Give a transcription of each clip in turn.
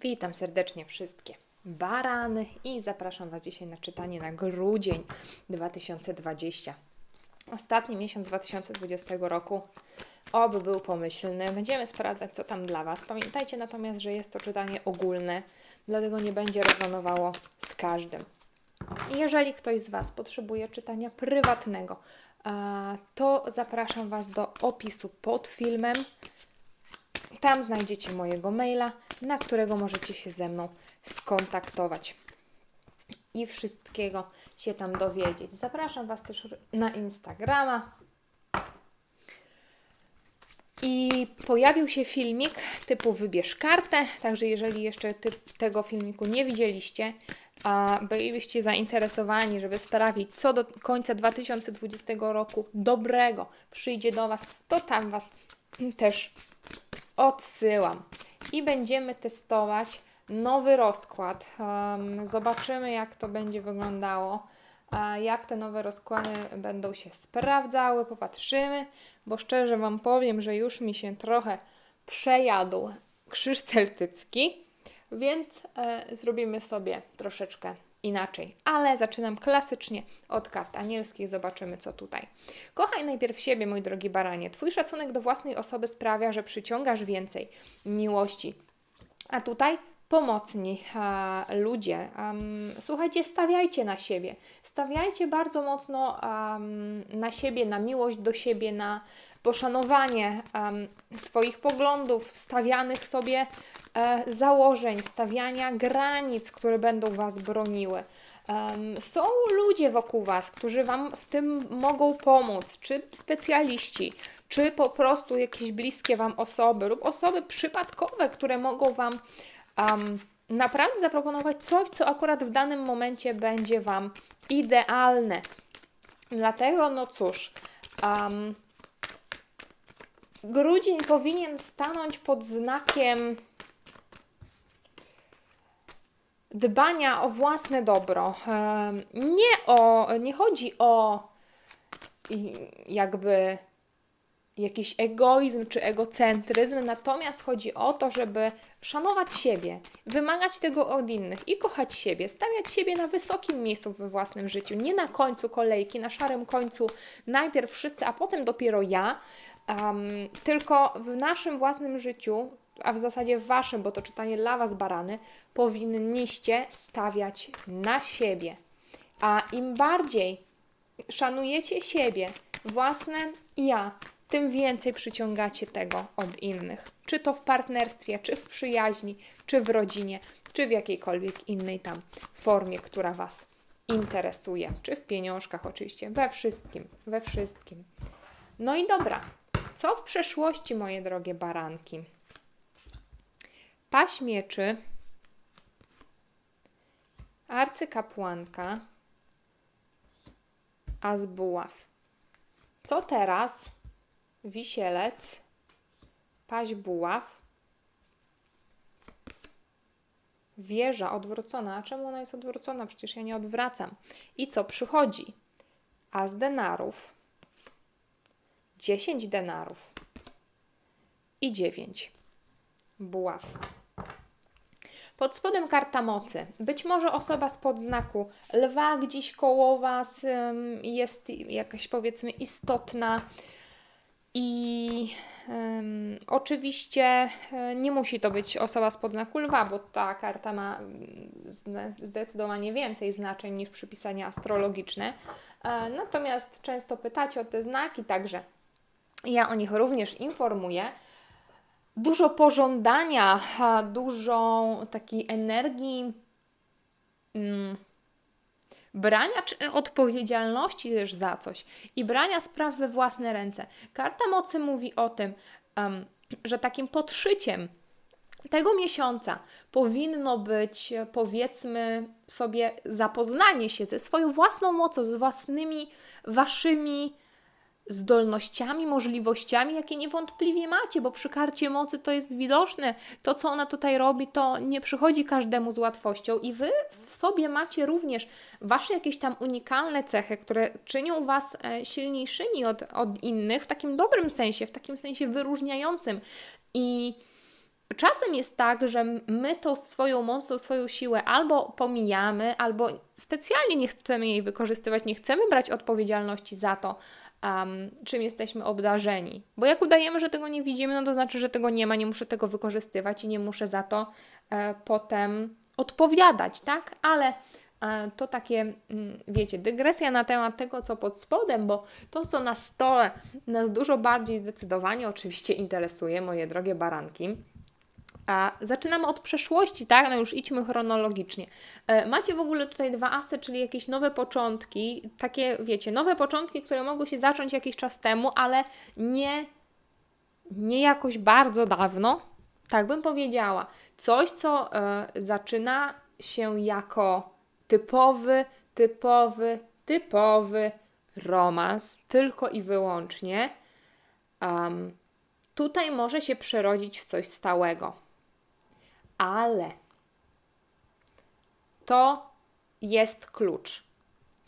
Witam serdecznie wszystkie barany i zapraszam Was dzisiaj na czytanie na grudzień 2020. Ostatni miesiąc 2020 roku. Oby był pomyślny. Będziemy sprawdzać, co tam dla Was. Pamiętajcie natomiast, że jest to czytanie ogólne, dlatego nie będzie rezonowało z każdym. Jeżeli ktoś z Was potrzebuje czytania prywatnego, to zapraszam Was do opisu pod filmem. Tam znajdziecie mojego maila, na którego możecie się ze mną skontaktować i wszystkiego się tam dowiedzieć. Zapraszam Was też na Instagrama. I pojawił się filmik typu wybierz kartę, także jeżeli jeszcze tego filmiku nie widzieliście, a bylibyście zainteresowani, żeby sprawić, co do końca 2020 roku dobrego przyjdzie do Was, to tam Was też odsyłam. I będziemy testować nowy rozkład. Zobaczymy, jak to będzie wyglądało, jak te nowe rozkłady będą się sprawdzały. Popatrzymy, bo szczerze Wam powiem, że już mi się trochę przejadł krzyż celtycki, więc e, zrobimy sobie troszeczkę inaczej. Ale zaczynam klasycznie od kart anielskich. Zobaczymy, co tutaj. Kochaj najpierw siebie, mój drogi baranie. Twój szacunek do własnej osoby sprawia, że przyciągasz więcej miłości. A tutaj pomocni a, ludzie. Um, słuchajcie, stawiajcie na siebie. Stawiajcie bardzo mocno um, na siebie, na miłość do siebie, na poszanowanie swoich poglądów, stawianych sobie e, założeń, stawiania granic, które będą Was broniły. Są ludzie wokół Was, którzy Wam w tym mogą pomóc, czy specjaliści, czy po prostu jakieś bliskie Wam osoby lub osoby przypadkowe, które mogą Wam um, naprawdę zaproponować coś, co akurat w danym momencie będzie Wam idealne. Dlatego, no cóż, um, grudzień powinien stanąć pod znakiem dbania o własne dobro. Nie, o, nie chodzi o jakby jakiś egoizm czy egocentryzm, natomiast chodzi o to, żeby szanować siebie, wymagać tego od innych i kochać siebie, stawiać siebie na wysokim miejscu we własnym życiu, nie na końcu kolejki, na szarym końcu najpierw wszyscy, a potem dopiero ja, um, tylko w naszym własnym życiu, a w zasadzie w waszym, bo to czytanie dla was barany, powinniście stawiać na siebie. A im bardziej szanujecie siebie, własne ja, tym więcej przyciągacie tego od innych. Czy to w partnerstwie, czy w przyjaźni, czy w rodzinie, czy w jakiejkolwiek innej tam formie, która Was interesuje. Czy w pieniążkach oczywiście, we wszystkim, we wszystkim. No i dobra, co w przeszłości, moje drogie baranki? Paś mieczy, arcykapłanka, a z buław. Co teraz? wisielec, paź buław, wieża odwrócona. A czemu ona jest odwrócona? Przecież ja nie odwracam. I co przychodzi? A denarów, 10 denarów i 9 buław. Pod spodem karta mocy. Być może osoba spod znaku lwa gdzieś koło Was jest jakaś powiedzmy istotna i um, oczywiście e, nie musi to być osoba spod znaku lwa, bo ta karta ma zdecydowanie więcej znaczeń niż przypisania astrologiczne. E, natomiast często pytacie o te znaki, także ja o nich również informuję. Dużo pożądania, dużo takiej energii. Mm, brania czy odpowiedzialności też za coś i brania spraw we własne ręce. Karta mocy mówi o tym, um, że takim podszyciem tego miesiąca powinno być, powiedzmy sobie, zapoznanie się ze swoją własną mocą, z własnymi waszymi zdolnościami, możliwościami, jakie niewątpliwie macie, bo przy karcie mocy to jest widoczne. To, co ona tutaj robi, to nie przychodzi każdemu z łatwością i wy w sobie macie również wasze jakieś tam unikalne cechy, które czynią was e, silniejszymi od, od innych w takim dobrym sensie, w takim sensie wyróżniającym. I czasem jest tak, że my tą swoją moc, tą swoją siłę albo pomijamy, albo specjalnie nie chcemy jej wykorzystywać, nie chcemy brać odpowiedzialności za to, um, czym jesteśmy obdarzeni. Bo jak udajemy, że tego nie widzimy, no to znaczy, że tego nie ma, nie muszę tego wykorzystywać i nie muszę za to e, potem odpowiadać, tak? Ale e, to takie, mm, wiecie, dygresja na temat tego, co pod spodem, bo to, co na stole nas dużo bardziej zdecydowanie oczywiście interesuje, moje drogie baranki. A zaczynamy od przeszłości, tak? No już idźmy chronologicznie. E, macie w ogóle tutaj dwa asy, czyli jakieś nowe początki, takie, wiecie, nowe początki, które mogły się zacząć jakiś czas temu, ale nie, nie jakoś bardzo dawno, tak bym powiedziała. Coś, co e, zaczyna się jako typowy, typowy, typowy romans, tylko i wyłącznie. Um, tutaj może się przerodzić w coś stałego. Ale to jest klucz.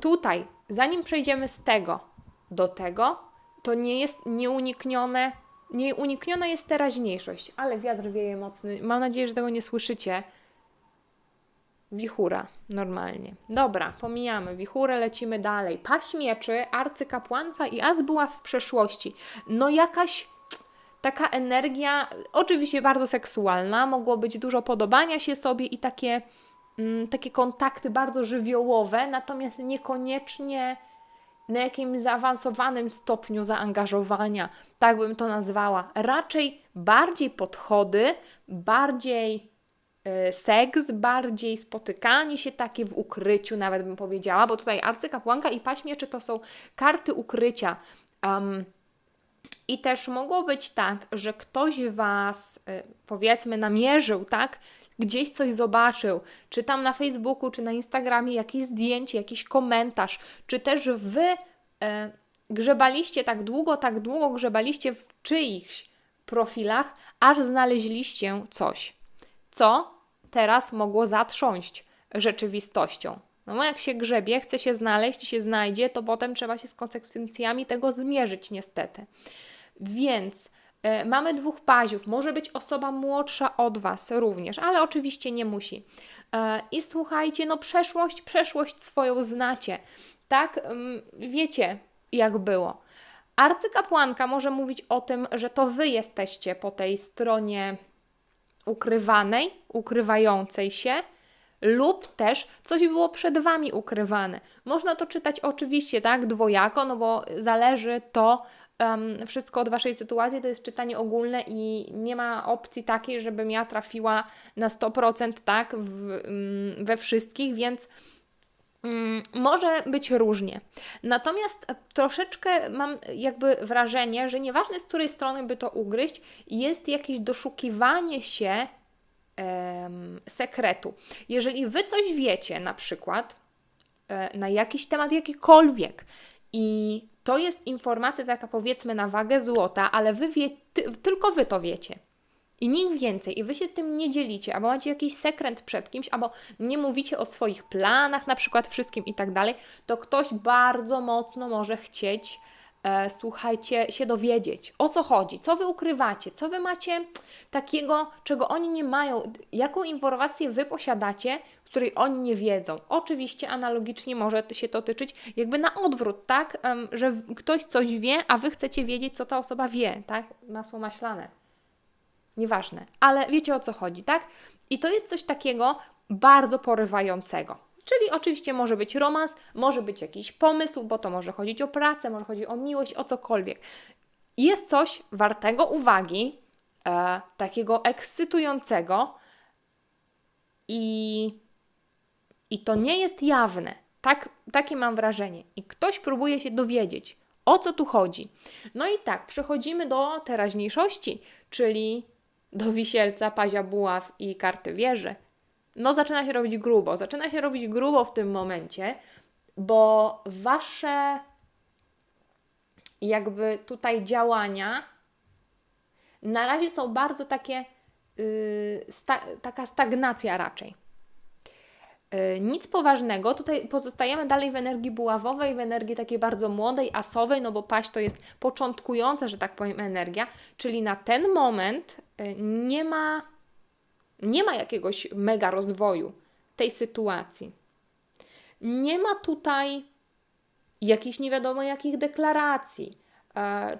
Tutaj, zanim przejdziemy z tego do tego, to nie jest nieuniknione, nieunikniona jest teraźniejszość, ale wiatr wieje mocny. Mam nadzieję, że tego nie słyszycie. Wichura, normalnie. Dobra, pomijamy wichurę, lecimy dalej. Paść mieczy, arcykapłanka i as była w przeszłości. No jakaś taka energia, oczywiście bardzo seksualna, mogło być dużo podobania się sobie i takie, mm, takie kontakty bardzo żywiołowe, natomiast niekoniecznie na jakimś zaawansowanym stopniu zaangażowania, tak bym to nazwała. Raczej bardziej podchody, bardziej y, seks, bardziej spotykanie się takie w ukryciu, nawet bym powiedziała, bo tutaj arcykapłanka i paśmieczy to są karty ukrycia. Um, i też mogło być tak, że ktoś Was, y, powiedzmy, namierzył, tak? Gdzieś coś zobaczył, czy tam na Facebooku, czy na Instagramie jakieś zdjęcie, jakiś komentarz, czy też Wy e, grzebaliście tak długo, tak długo grzebaliście w czyichś profilach, aż znaleźliście coś, co teraz mogło zatrząść rzeczywistością. No jak się grzebie, chce się znaleźć i się znajdzie, to potem trzeba się z konsekwencjami tego zmierzyć niestety. Więc e, mamy dwóch paziów, może być osoba młodsza od Was również, ale oczywiście nie musi. E, I słuchajcie, no przeszłość, przeszłość swoją znacie. Tak, mm, wiecie jak było. Arcykapłanka może mówić o tym, że to Wy jesteście po tej stronie ukrywanej, ukrywającej się, lub też coś było przed Wami ukrywane. Można to czytać oczywiście tak dwojako, no bo zależy to um, wszystko od Waszej sytuacji, to jest czytanie ogólne i nie ma opcji takiej, żebym ja trafiła na 100% tak w, um, we wszystkich, więc um, może być różnie. Natomiast troszeczkę mam jakby wrażenie, że nieważne z której strony by to ugryźć, jest jakieś doszukiwanie się sekretu. Jeżeli Wy coś wiecie, na przykład e, na jakiś temat jakikolwiek i to jest informacja taka powiedzmy na wagę złota, ale wy wie, ty, tylko wy to wiecie. I nikt więcej, i wy się tym nie dzielicie, albo macie jakiś sekret przed kimś, albo nie mówicie o swoich planach, na przykład wszystkim i tak dalej, to ktoś bardzo mocno może chcieć, e, słuchajcie, się dowiedzieć, o co chodzi, co wy ukrywacie, co wy macie takiego, czego oni nie mają, jaką informację wy posiadacie, której oni nie wiedzą. Oczywiście analogicznie może się to tyczyć jakby na odwrót, tak? Że ktoś coś wie, a wy chcecie wiedzieć, co ta osoba wie, tak? Masło maślane. Nieważne, ale wiecie o co chodzi, tak? I to jest coś takiego bardzo porywającego. Czyli oczywiście może być romans, może być jakiś pomysł, bo to może chodzić o pracę, może chodzić o miłość, o cokolwiek. Jest coś wartego uwagi, e, takiego ekscytującego i i to nie jest jawne. Tak, takie mam wrażenie. I ktoś próbuje się dowiedzieć, o co tu chodzi. No i tak, przechodzimy do teraźniejszości, czyli do wisielca, pazia buław i karty wieży. No zaczyna się robić grubo. Zaczyna się robić grubo w tym momencie, bo wasze jakby tutaj działania na razie są bardzo takie, yy, sta taka stagnacja raczej. E, nic poważnego, tutaj pozostajemy dalej w energii buławowej, w energii takiej bardzo młodej, asowej, no bo paść to jest początkująca, że tak powiem, energia, czyli na ten moment e, nie ma, nie ma jakiegoś mega rozwoju tej sytuacji. Nie ma tutaj jakichś nie wiadomo jakich deklaracji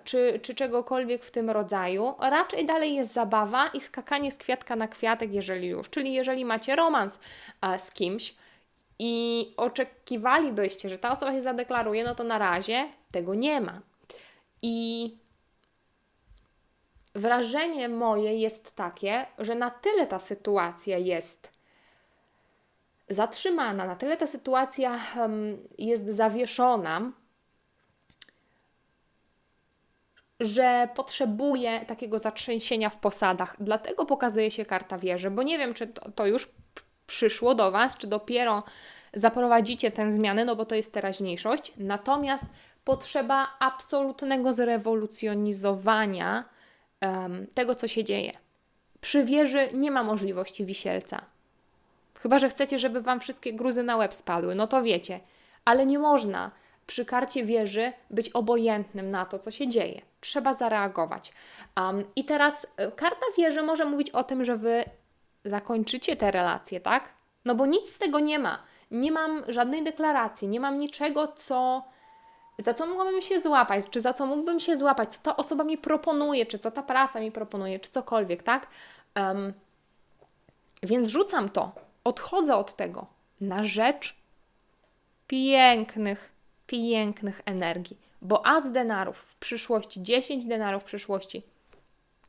czy, czy czegokolwiek w tym rodzaju. Raczej dalej jest zabawa i skakanie z kwiatka na kwiatek, jeżeli już. Czyli jeżeli macie romans e, z kimś i oczekiwalibyście, że ta osoba się zadeklaruje, no to na razie tego nie ma. I wrażenie moje jest takie, że na tyle ta sytuacja jest zatrzymana, na tyle ta sytuacja jest zawieszona, że potrzebuje takiego zatrzęsienia w posadach. Dlatego pokazuje się karta wieży, bo nie wiem, czy to, to już przyszło do Was, czy dopiero zaprowadzicie tę zmianę, no bo to jest teraźniejszość. Natomiast potrzeba absolutnego zrewolucjonizowania um, tego, co się dzieje. Przy wieży nie ma możliwości wisielca. Chyba, że chcecie, żeby Wam wszystkie gruzy na łeb spadły, no to wiecie. Ale nie można przy karcie wieży być obojętnym na to, co się dzieje. Trzeba zareagować. Um, I teraz y, karta wieży może mówić o tym, że Wy zakończycie te relacje, tak? No bo nic z tego nie ma. Nie mam żadnej deklaracji, nie mam niczego, co za co mogłabym się złapać, czy za co mógłbym się złapać, co ta osoba mi proponuje, czy co ta praca mi proponuje, czy cokolwiek, tak? Um, więc rzucam to, odchodzę od tego na rzecz pięknych, pięknych energii, bo as denarów w przyszłości, 10 denarów w przyszłości,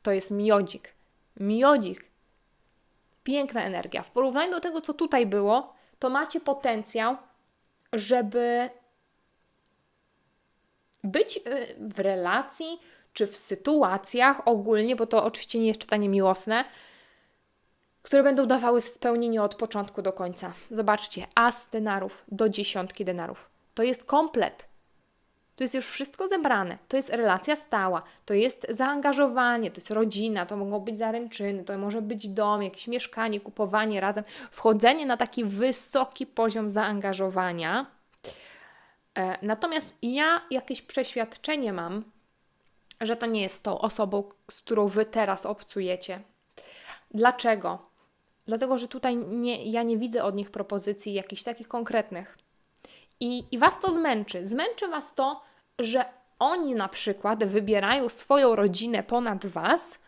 to jest miodzik. Miodzik. Piękna energia. W porównaniu do tego, co tutaj było, to macie potencjał, żeby być y, w relacji czy w sytuacjach ogólnie, bo to oczywiście nie jest czytanie miłosne, które będą dawały spełnienie od początku do końca. Zobaczcie, as denarów do dziesiątki denarów. To jest komplet. To jest już wszystko zebrane. To jest relacja stała, to jest zaangażowanie, to jest rodzina, to mogą być zaręczyny, to może być dom, jakieś mieszkanie, kupowanie razem, wchodzenie na taki wysoki poziom zaangażowania E, natomiast ja jakieś przeświadczenie mam, że to nie jest tą osobą, z którą wy teraz obcujecie. Dlaczego? Dlatego, że tutaj nie, ja nie widzę od nich propozycji jakichś takich konkretnych. I, I was to zmęczy. Zmęczy was to, że oni na przykład wybierają swoją rodzinę ponad was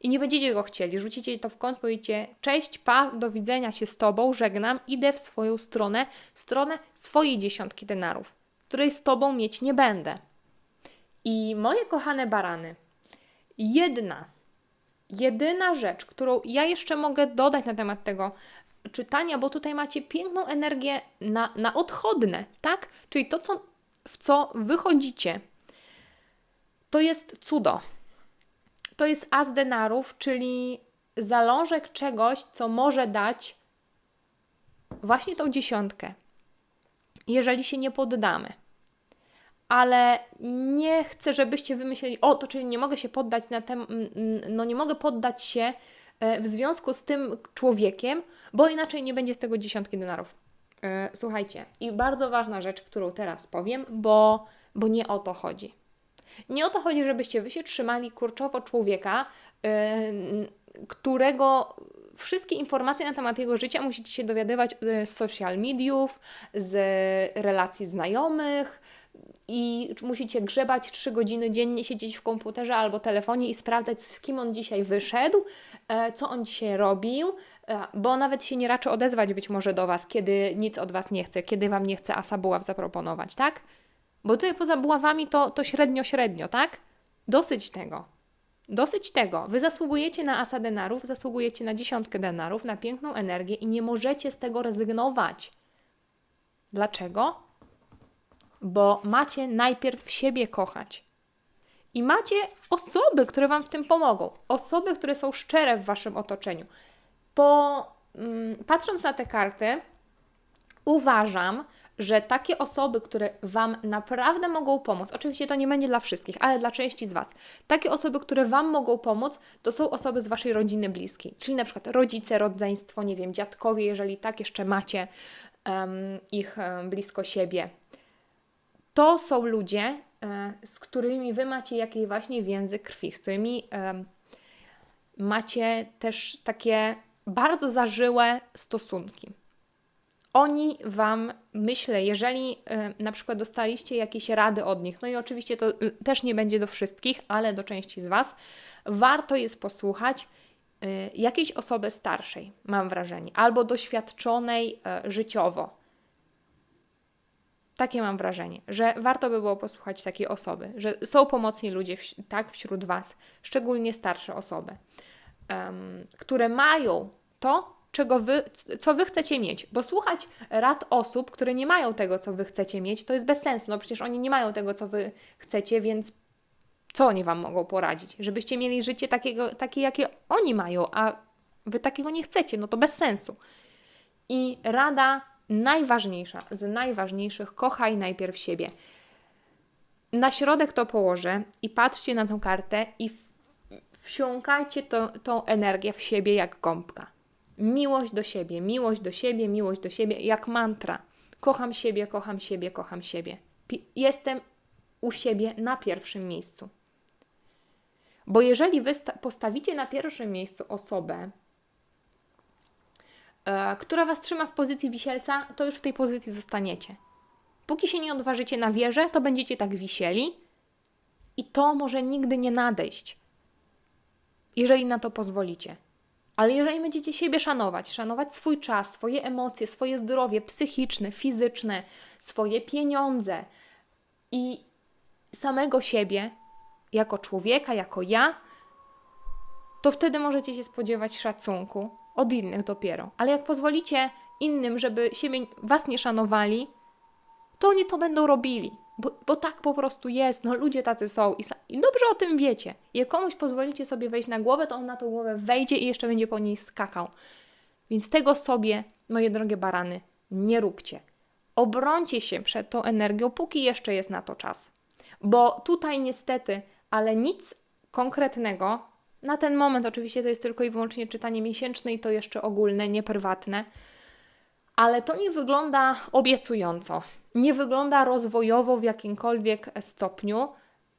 i nie będziecie go chcieli. Rzucicie to w kąt, powiecie cześć, pa, do widzenia się z tobą, żegnam, idę w swoją stronę, stronę swojej dziesiątki denarów której z Tobą mieć nie będę. I moje kochane barany, jedna, jedyna rzecz, którą ja jeszcze mogę dodać na temat tego czytania, bo tutaj macie piękną energię na, na odchodne, tak? Czyli to, co, w co wychodzicie, to jest cudo. To jest as denarów, czyli zalążek czegoś, co może dać właśnie tą dziesiątkę, jeżeli się nie poddamy ale nie chcę, żebyście wymyśleli, o, to czyli nie mogę się poddać na tem, no nie mogę poddać się w związku z tym człowiekiem, bo inaczej nie będzie z tego dziesiątki denarów. E, słuchajcie, i bardzo ważna rzecz, którą teraz powiem, bo, bo nie o to chodzi. Nie o to chodzi, żebyście wy się trzymali kurczowo człowieka, yy, którego wszystkie informacje na temat jego życia musicie się dowiadywać z social mediów, z relacji znajomych, i musicie grzebać 3 godziny dziennie, siedzieć w komputerze albo telefonie i sprawdzać, z kim on dzisiaj wyszedł, e, co on dzisiaj robił, e, bo nawet się nie raczy odezwać być może do Was, kiedy nic od Was nie chce, kiedy Wam nie chce asa buław zaproponować, tak? Bo tutaj poza buławami to, to średnio, średnio, tak? Dosyć tego. Dosyć tego. Wy zasługujecie na asa denarów, zasługujecie na dziesiątkę denarów, na piękną energię i nie możecie z tego rezygnować. Dlaczego? Bo macie najpierw siebie kochać. I macie osoby, które Wam w tym pomogą. Osoby, które są szczere w Waszym otoczeniu. Po, mm, patrząc na te karty, uważam, że takie osoby, które Wam naprawdę mogą pomóc, oczywiście to nie będzie dla wszystkich, ale dla części z Was, takie osoby, które Wam mogą pomóc, to są osoby z Waszej rodziny bliskiej, czyli na przykład rodzice, rodzeństwo, nie wiem, dziadkowie, jeżeli tak jeszcze macie ich blisko siebie, to są ludzie, e, z którymi wy macie jakiś właśnie więzy krwi, z którymi macie też takie bardzo zażyłe stosunki. Oni Wam, myślę, jeżeli y, na przykład dostaliście jakieś rady od nich, no i oczywiście to y, też nie będzie do wszystkich, ale do części z Was, warto jest posłuchać y, jakiejś osoby starszej, mam wrażenie, albo doświadczonej życiowo. Takie mam wrażenie, że warto by było posłuchać takiej osoby, że są pomocni ludzie w, tak wśród Was, szczególnie starsze osoby, em, które mają to, czego wy, co Wy chcecie mieć. Bo słuchać rad osób, które nie mają tego, co Wy chcecie mieć, to jest bez sensu. No przecież oni nie mają tego, co Wy chcecie, więc co oni Wam mogą poradzić? Żebyście mieli życie takiego, takie, jakie oni mają, a Wy takiego nie chcecie, no to bez sensu. I rada najważniejsza, z najważniejszych, kochaj najpierw siebie. Na środek to położę i patrzcie na tą kartę i wsiąkajcie to, tą energię w siebie jak gąbka. Miłość do siebie, miłość do siebie, miłość do siebie, jak mantra. Kocham siebie, kocham siebie, kocham siebie. Jestem u siebie na pierwszym miejscu. Bo jeżeli wy sta- postawicie na pierwszym miejscu osobę, która was trzyma w pozycji wisielca, to już w tej pozycji zostaniecie. Póki się nie odważycie na wieżę, to będziecie tak wisieli i to może nigdy nie nadejść, jeżeli na to pozwolicie. Ale jeżeli będziecie siebie szanować, szanować swój czas, swoje emocje, swoje zdrowie psychiczne, fizyczne, swoje pieniądze i samego siebie, jako człowieka, jako ja, to wtedy możecie się spodziewać szacunku od innych dopiero. Ale jak pozwolicie innym, żeby siebie, was nie szanowali, to oni to będą robili. Bo, bo tak po prostu jest, no ludzie tacy są i, i dobrze o tym wiecie. Jak komuś pozwolicie sobie wejść na głowę, to on na tą głowę wejdzie i jeszcze będzie po niej skakał. Więc tego sobie, moje drogie barany, nie róbcie. Obrońcie się przed tą energią, póki jeszcze jest na to czas. Bo tutaj niestety, ale nic konkretnego, na ten moment oczywiście to jest tylko i wyłącznie czytanie miesięczne i to jeszcze ogólne, nie prywatne, ale to nie wygląda obiecująco. Nie wygląda rozwojowo w jakimkolwiek stopniu.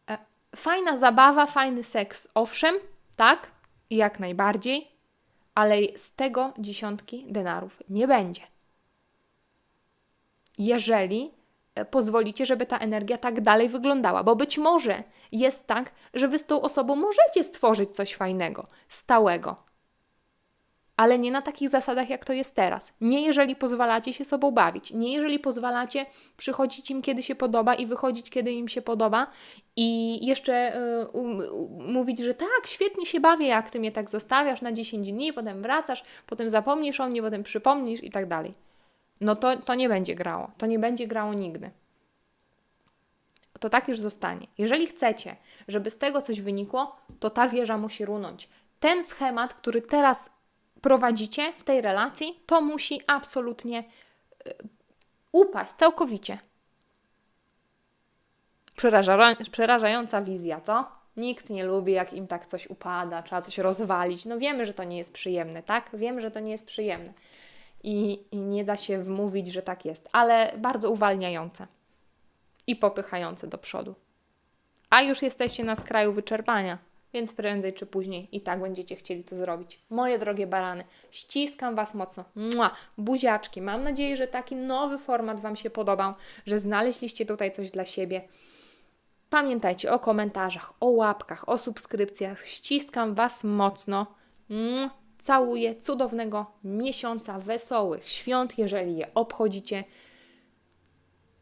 E, Fajna zabawa, fajny seks, owszem, tak, jak najbardziej, ale z tego dziesiątki denarów nie będzie. Jeżeli pozwolicie, żeby ta energia tak dalej wyglądała, bo być może jest tak, że wy z tą osobą możecie stworzyć coś fajnego, stałego, ale nie na takich zasadach, jak to jest teraz. Nie jeżeli pozwalacie się sobą bawić, nie jeżeli pozwalacie przychodzić im, kiedy się podoba i wychodzić, kiedy im się podoba i jeszcze y, um, mówić, że tak, świetnie się bawię, jak ty mnie tak zostawiasz na 10 dni, potem wracasz, potem zapomnisz o mnie, potem przypomnisz i tak dalej. No to, to nie będzie grało. To nie będzie grało nigdy. To tak już zostanie. Jeżeli chcecie, żeby z tego coś wynikło, to ta wieża musi runąć. Ten schemat, który teraz prowadzicie w tej relacji, to musi absolutnie y, upaść całkowicie. Przeraża, przerażająca wizja, co? Nikt nie lubi, jak im tak coś upada, trzeba coś rozwalić. No wiemy, że to nie jest przyjemne, tak? Wiemy, że to nie jest przyjemne. I, nie da się wmówić, że tak jest, ale bardzo uwalniające i popychające do przodu. A już jesteście na skraju wyczerpania, więc prędzej czy później i tak będziecie chcieli to zrobić. Moje drogie barany, ściskam Was mocno. Mua, buziaczki. Mam nadzieję, że taki nowy format Wam się podobał, że znaleźliście tutaj coś dla siebie. Pamiętajcie o komentarzach, o łapkach, o subskrypcjach. Ściskam Was mocno. Mua, Całuję cudownego miesiąca, wesołych świąt, jeżeli je obchodzicie.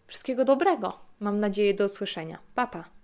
Wszystkiego dobrego. Mam nadzieję do usłyszenia. Pa, pa.